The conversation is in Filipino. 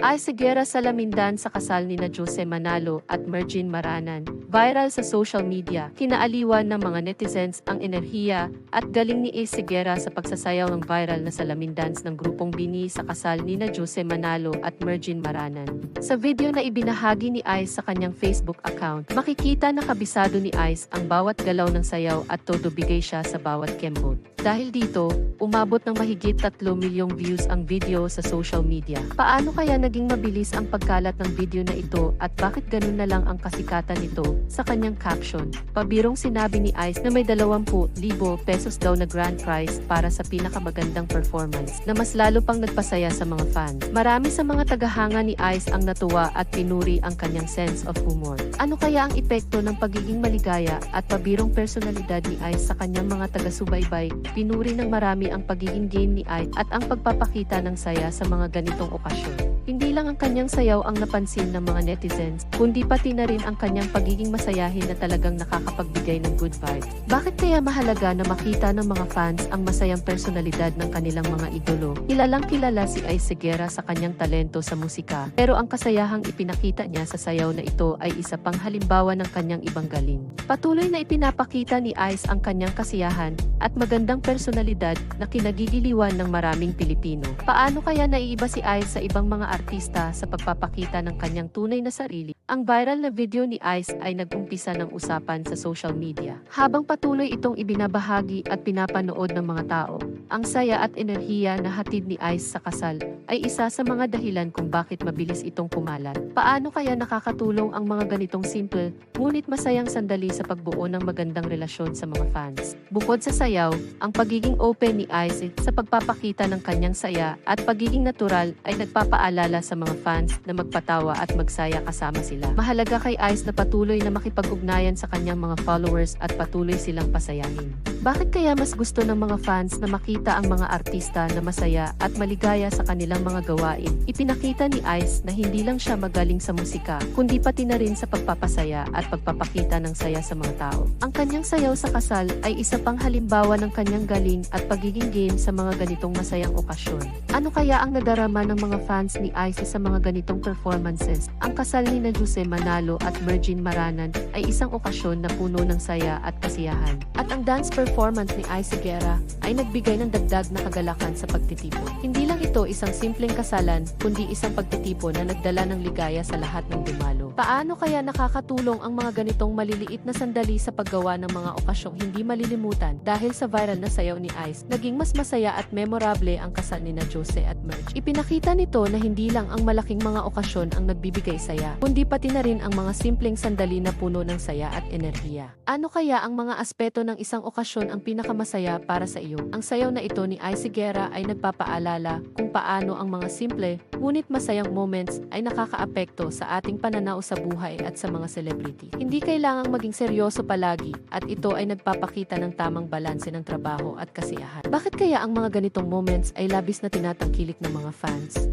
Ay Seguera sa sa kasal ni na Jose Manalo at Mergin Maranan. Viral sa social media, kinaaliwan ng mga netizens ang enerhiya at galing ni A. Seguera sa pagsasayaw ng viral na salamin dance ng grupong Bini sa kasal ni na Jose Manalo at Mergin Maranan. Sa video na ibinahagi ni Ice sa kanyang Facebook account, makikita na kabisado ni Ice ang bawat galaw ng sayaw at todo bigay siya sa bawat kembot. Dahil dito, umabot ng mahigit 3 milyong views ang video sa social media. Paano kaya naging mabilis ang pagkalat ng video na ito at bakit ganun na lang ang kasikatan nito sa kanyang caption? Pabirong sinabi ni Ice na may 20,000 pesos daw na grand prize para sa pinakamagandang performance na mas lalo pang nagpasaya sa mga fans. Marami sa mga tagahanga ni Ice ang natuwa at pinuri ang kanyang sense of humor. Ano kaya ang epekto ng pagiging maligaya at pabirong personalidad ni Ice sa kanyang mga taga-subaybay? Pinuri ng marami ang pagiging game ni Ice at ang pagpapakita ng saya sa mga ganitong okasyon. Hindi lang ang kanyang sayaw ang napansin ng mga netizens, kundi pati na rin ang kanyang pagiging masayahin na talagang nakakapagbigay ng good vibe. Bakit kaya mahalaga na makita ng mga fans ang masayang personalidad ng kanilang mga idolo? Kilalang kilala si Ice Seguera sa kanyang talento sa musika, pero ang kasayahang ipinakita niya sa sayaw na ito ay isa pang halimbawa ng kanyang ibang galing. Patuloy na ipinapakita ni Ice ang kanyang kasiyahan at magandang personalidad na kinagigiliwan ng maraming Pilipino. Paano kaya naiiba si Ice sa ibang mga artista sa pagpapakita ng kanyang tunay na sarili? Ang viral na video ni Ice ay nag-umpisa ng usapan sa social media. Habang patuloy itong ibinabahagi at pinapanood ng mga tao, ang saya at enerhiya na hatid ni Ice sa kasal ay isa sa mga dahilan kung bakit mabilis itong kumalat. Paano kaya nakakatulong ang mga ganitong simple, ngunit masayang sandali sa pagbuo ng magandang relasyon sa mga fans? Bukod sa sayaw, ang pagiging open ni Ice sa pagpapakita ng kanyang saya at pagiging natural ay nagpapaalala sa mga fans na magpatawa at magsaya kasama sila. Mahalaga kay Ice na patuloy na makipag-ugnayan sa kanyang mga followers at patuloy silang pasayahin. Bakit kaya mas gusto ng mga fans na makita ang mga artista na masaya at maligaya sa kanilang mga gawain? Ipinakita ni Ice na hindi lang siya magaling sa musika, kundi pati na rin sa pagpapasaya at pagpapakita ng saya sa mga tao. Ang kanyang sayaw sa kasal ay isa pang halimbawa ng kanyang galing at pagiging game sa mga ganitong masayang okasyon. Ano kaya ang nadarama ng mga fans ni Ice sa mga ganitong performances? Ang kasal ni na Jose Manalo at Mergin Maranan ay isang okasyon na puno ng saya at kasiyahan. At ang dance performance ni Ice Seguera ay nagbigay ng dagdag na kagalakan sa pagtitipon. Hindi lang ito isang simpleng kasalan, kundi isang pagtitipon na nagdala ng ligaya sa lahat ng dumalo. Paano kaya nakakatulong ang mga ganitong maliliit na sandali sa paggawa ng mga okasyong hindi malilimutan dahil sa viral na sayaw ni Ice, naging mas masaya at memorable ang kasal ni na Jose at Merge. Ipinakita nito na hindi lang ang malaking mga okasyon ang nagbibigay saya, kundi pati na rin ang mga simpleng sandali na puno ng saya at enerhiya. Ano kaya ang mga aspeto ng isang okasyon ang pinakamasaya para sa iyo? Ang sayaw na ito ni Ice Seguera ay nagpapaalala kung paano ang mga simple, ngunit masayang moments ay nakakaapekto sa ating pananaw sa buhay at sa mga celebrity. Hindi kailangang maging seryoso palagi at ito ay nagpapakita ng tamang balanse ng trabaho at kasiyahan. Bakit kaya ang mga ganitong moments ay labis na tinatangkilik ng mga fans?